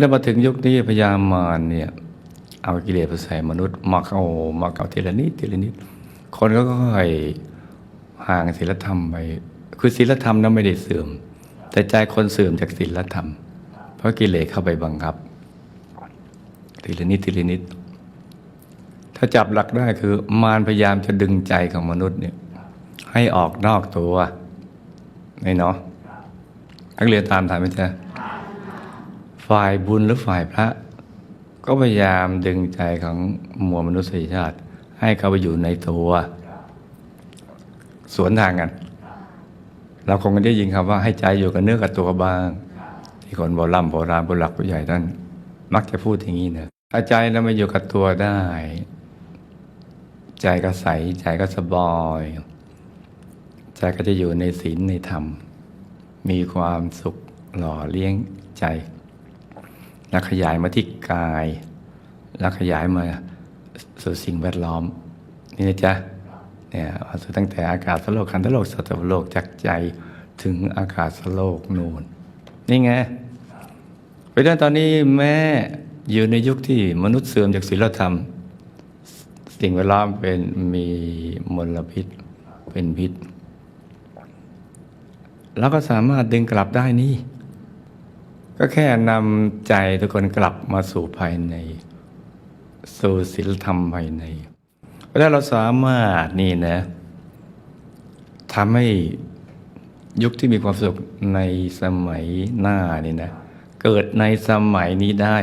ได้มาถึงยุคนี้พยามารเนี่ยเอากิเลสไปใส่มนุษย์มาเข้ามาเข้าทีละนิดทีละนิด คนก็ค่อยห่างศีลธรรมไปคือศีลธรรมนั้นไม่ได้เสื่อม แต่ใจคนเสื่อมจากศีลธรรม เพราะกิเลสเข้าไปบังคับ ทีละนิดทีละนิด ถ้าจับหลักได้คือ มารพยายามจะดึงใจของมนุษย์เนี่ยให้ออกนอกตัวนี่เนาะนักเรียนตามทันไหมจ๊ะ ฝ่ายบุญหรือฝ่ายพระ ก็พยายามดึงใจของมวลมนุษยชาติ ให้เข้าไปอยู่ในตัว สวนทางกัน เราคงได้ยินคำว่าให้ใจอยู่กับเนื้อกับตัวบ้าง ที่คนโบราณโบราณผู้หลักผู้ใหญ่ท่านมักจะพูดอย่างนี้นะถ้าใจเราไม่อยู่กับตัวได้ ใจก็ใสใจก็สบายใจก็จะอยู่ในศีลในธรรม มีความสุขหล่อเลี้ยงใจ แล้วขยายมาที่กาย แล้วขยายมาสู่สิ่งแวดล้อม นี่นะจ๊ะเนี่ยเอาสู่ตั้งแต่อากาศสโลกคันธโลกสัตวโลกจากใจถึงอากาศสโลกนูนนี่ไงเพราะฉะนั้นตอนนี้แม่อยู่ในยุคที่มนุษย์เสื่อมจากศีลธรรม สิ่งแวดล้อมเป็นมีมลพิษเป็นพิษ แล้วก็สามารถดึงกลับได้นี่ ก็แค่นำใจทุกคนกลับมาสู่ภายใน สู่ศีลธรรมภายในเพราะฉะนั้นเราสามารถนี่นะทำให้ยุคที่มีความสุขในสมัยหน้านี่นะ เกิดในสมัยนี้ได้